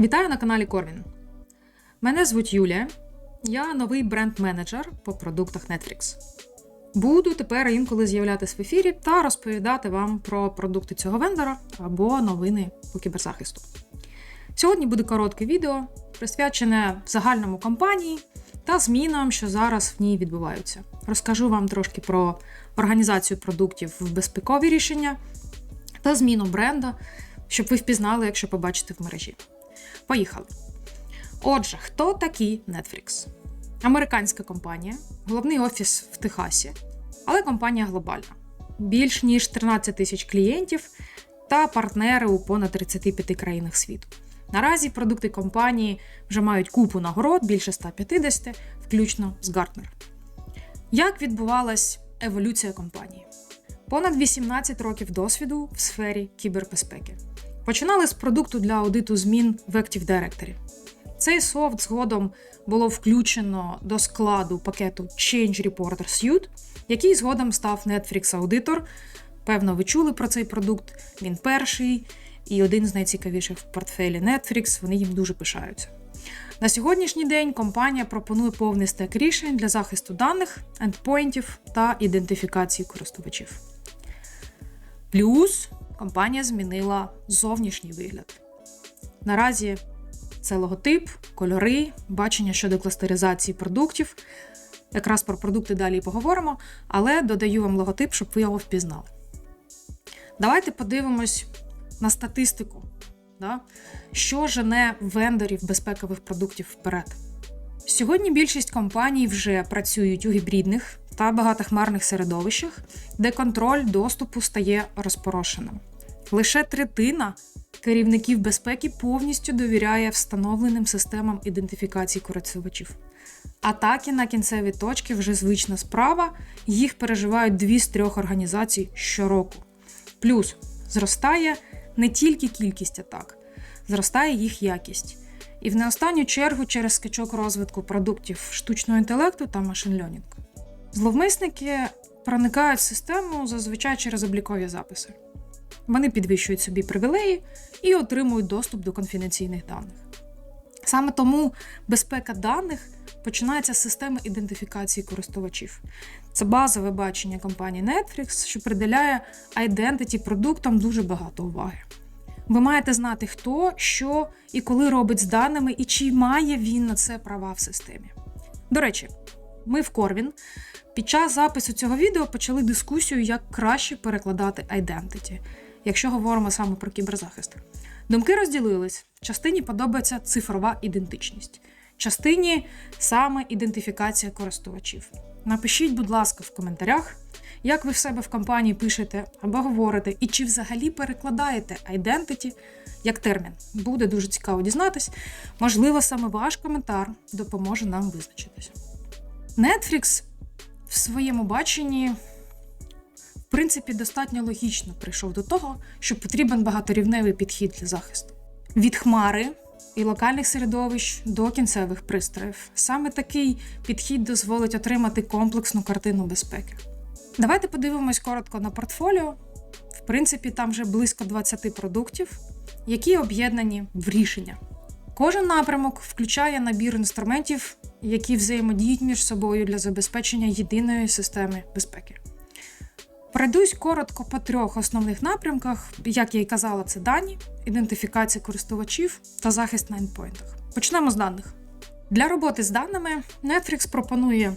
Вітаю на каналі Корвін. Мене звуть Юлія. Я новий бренд-менеджер по продуктах Netflix. Буду тепер інколи з'являтися в ефірі та розповідати вам про продукти цього вендора або новини по кіберзахисту. Сьогодні буде коротке відео, присвячене загальному кампанії та змінам, що зараз в ній відбуваються. Розкажу вам трошки про організацію продуктів в безпекові рішення та зміну бренда, щоб ви впізнали, якщо побачите в мережі. Поїхали. Отже, хто такий Netflix? Американська компанія, головний офіс в Техасі, але компанія глобальна. Більш ніж 13 тисяч клієнтів та партнери у понад 35 країнах світу. Наразі продукти компанії вже мають купу нагород, більше 150, включно з Gartner. Як відбувалась еволюція компанії? Понад 18 років досвіду в сфері кібербезпеки. Починали з продукту для аудиту змін в Active Directory. Цей софт згодом було включено до складу пакету Change Reporter Suite, який згодом став Netflix Auditor. Певно, ви чули про цей продукт. Він перший і один з найцікавіших в портфелі Netflix. Вони їм дуже пишаються. На сьогоднішній день компанія пропонує повний стек рішень для захисту даних, ендпойнтів та ідентифікації користувачів. Плюс компанія змінила зовнішній вигляд. Наразі це логотип, кольори, бачення щодо кластеризації продуктів. Якраз про продукти далі поговоримо, але додаю вам логотип, щоб ви його впізнали. Давайте подивимось на статистику, да? що жене вендорів безпекових продуктів вперед. Сьогодні більшість компаній вже працюють у гібридних та багатохмарних середовищах, де контроль доступу стає розпорошеним. Лише третина керівників безпеки повністю довіряє встановленим системам ідентифікації користувачів. Атаки на кінцеві точки вже звична справа, їх переживають дві з трьох організацій щороку. Плюс зростає не тільки кількість атак, зростає їх якість. І в не останню чергу через скачок розвитку продуктів штучного інтелекту та машин-льонінг. Зловмисники проникають в систему зазвичай через облікові записи. Вони підвищують собі привілеї і отримують доступ до конфіденційних даних. Саме тому безпека даних починається з системи ідентифікації користувачів. Це базове бачення компанії Netflix, що приділяє identity продуктам дуже багато уваги. Ви маєте знати, хто, що і коли робить з даними, і чи має він на це права в системі. До речі, ми в Корвін під час запису цього відео почали дискусію, як краще перекладати identity, якщо говоримо саме про кіберзахист. Думки розділились. Частині подобається цифрова ідентичність, частині саме ідентифікація користувачів. Напишіть, будь ласка, в коментарях, як ви в себе в компанії пишете або говорите, і чи взагалі перекладаєте identity як термін. Буде дуже цікаво дізнатись. Можливо, саме ваш коментар допоможе нам визначитися. Netflix в своєму баченні, в принципі, достатньо логічно прийшов до того, що потрібен багаторівневий підхід для захисту. Від хмари і локальних середовищ до кінцевих пристроїв. Саме такий підхід дозволить отримати комплексну картину безпеки. Давайте подивимось коротко на портфоліо. В принципі, там вже близько 20 продуктів, які об'єднані в рішення. Кожен напрямок включає набір інструментів, які взаємодіють між собою для забезпечення єдиної системи безпеки. Пройдусь коротко по трьох основних напрямках, як я й казала, це дані, ідентифікація користувачів та захист на ендпойнтах. Почнемо з даних. Для роботи з даними Netflix пропонує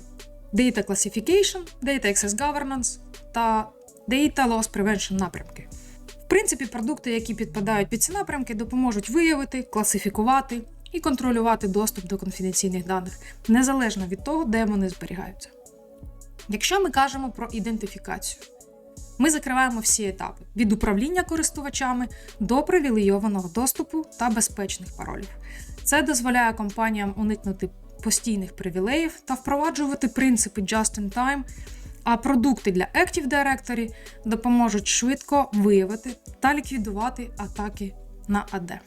Data Classification, Data Access Governance та Data Loss Prevention напрямки. В принципі, продукти, які підпадають під ці напрямки, допоможуть виявити, класифікувати і контролювати доступ до конфіденційних даних, незалежно від того, де вони зберігаються. Якщо ми кажемо про ідентифікацію, ми закриваємо всі етапи від управління користувачами до привілейованого доступу та безпечних паролів. Це дозволяє компаніям уникнути постійних привілеїв та впроваджувати принципи just-in-time, а продукти для Active Directory допоможуть швидко виявити та ліквідувати атаки на AD.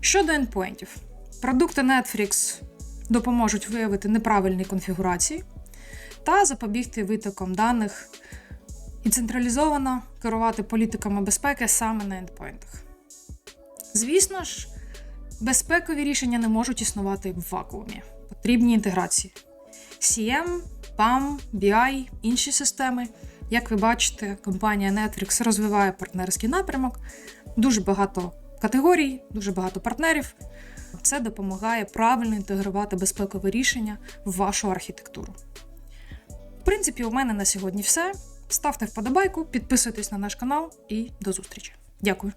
Щодо ендпойнтів, продукти Netflix допоможуть виявити неправильні конфігурації та запобігти витокам даних і централізовано керувати політиками безпеки саме на ендпойнтах. Звісно ж, Безпекові рішення не можуть існувати в вакуумі. Потрібні інтеграції. CM, PAM, BI, інші системи. Як ви бачите, компанія Netflix розвиває партнерський напрямок, дуже багато категорій, дуже багато партнерів. Це допомагає правильно інтегрувати безпекове рішення в вашу архітектуру. В принципі, у мене на сьогодні все. Ставте вподобайку, підписуйтесь на наш канал і до зустрічі. Дякую.